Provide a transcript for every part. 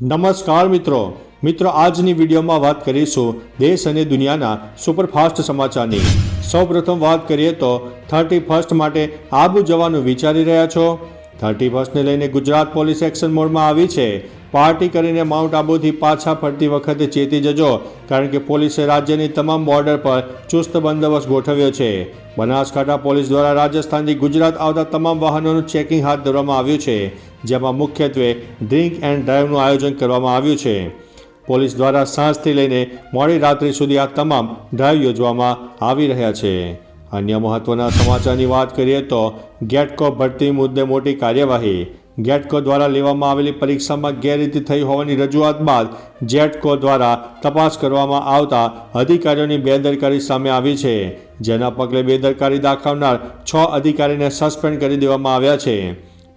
નમસ્કાર મિત્રો. મિત્રો, આજની વિડીયોમાં વાત કરીશું દેશ અને દુનિયાના સુપરફાસ્ટ સમાચારની. સૌપ્રથમ વાત કરીએ તો, થર્ટી ફર્સ્ટ માટે આબુ જવાનું વિચારી રહ્યા છો? થર્ટી ફર્સ્ટને લઈને ગુજરાત પોલીસ એક્શન મોડમાં આવી છે. પાર્ટી કરીને માઉન્ટ આબુથી પાછા ફરતી વખતે ચેતી જજો, કારણ કે પોલીસે રાજ્યની તમામ બોર્ડર પર ચુસ્ત બંદોબસ્ત ગોઠવ્યો છે. બનાસકાંઠા પોલીસ દ્વારા રાજસ્થાનથી ગુજરાત આવતા તમામ વાહનોનું ચેકિંગ હાથ ધરવામાં આવ્યું છે. જેમાં મુખ્યત્વે ડ્રિંક એન્ડ ડ્રાઈવનું આયોજન કરવામાં આવ્યું છે. પોલીસ દ્વારા સાંજથી લઈને મોડી રાત્રિ સુધી આ તમામ ડ્રાઈવ યોજવામાં આવી રહ્યા છે. અન્ય મહત્વના સમાચારની વાત કરીએ તો ગેટકો ભરતી મુદ્દે મોટી કાર્યવાહી. ગેટકો દ્વારા લેવામાં આવેલી પરીક્ષામાં ગેરરીતિ થઈ હોવાની રજૂઆત બાદ જેટકો દ્વારા તપાસ કરવામાં આવતા અધિકારીઓની બેદરકારી સામે આવી છે, જેના પગલે બેદરકારી દાખવનાર છ અધિકારીને સસ્પેન્ડ કરી દેવામાં આવ્યા છે.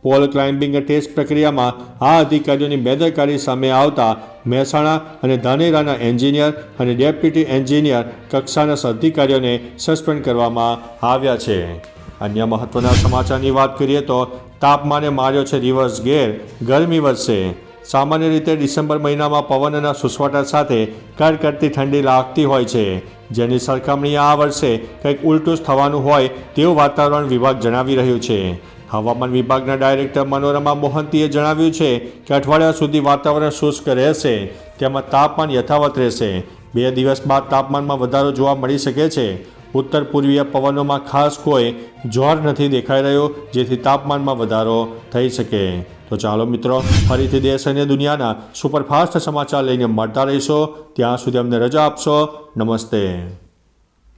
પોલ ક્લાઇમ્બિંગ ટેસ્ટ પ્રક્રિયામાં આ અધિકારીઓની બેદરકારી સામે આવતા મહેસાણા અને ધાનેરાના એન્જિનિયર અને ડેપ્યુટી એન્જિનિયર કક્ષાના અધિકારીઓને સસ્પેન્ડ કરવામાં આવ્યા છે. અન્ય મહત્વના સમાચારની વાત કરીએ તો તાપમાને માર્યો છે રિવર્સ ગેર ગરમી વધશે. સામાન્ય રીતે ડિસેમ્બર મહિનામાં પવનના સુસવાટા સાથે કડકડતી ઠંડી લાગતી હોય છે. જેની સરખામણી આ વર્ષે કંઈક ઉલટું જ થવાનું હોય તેવું વાતાવરણ વિભાગ જણાવી રહ્યું છે. હવામાન વિભાગના ડાયરેક્ટર મનોરમા મોહંતીએ જણાવ્યું છે કે અઠવાડિયા સુધી વાતાવરણ શુષ્ક રહેશે, તેમાં તાપમાન યથાવત રહેશે. બે દિવસ બાદ તાપમાનમાં વધારો જોવા મળી શકે છે. ઉત્તર પૂર્વીય પવનોમાં ખાસ કોઈ જોર નથી દેખાઈ રહ્યો, જેથી તાપમાનમાં વધારો થઈ શકે. તો ચાલો મિત્રો, ફરીથી દેશ અને દુનિયાના સુપરફાસ્ટ સમાચાર લઈને મળતા રહીશો. ત્યાં સુધી અમને રજા આપશો. નમસ્તે.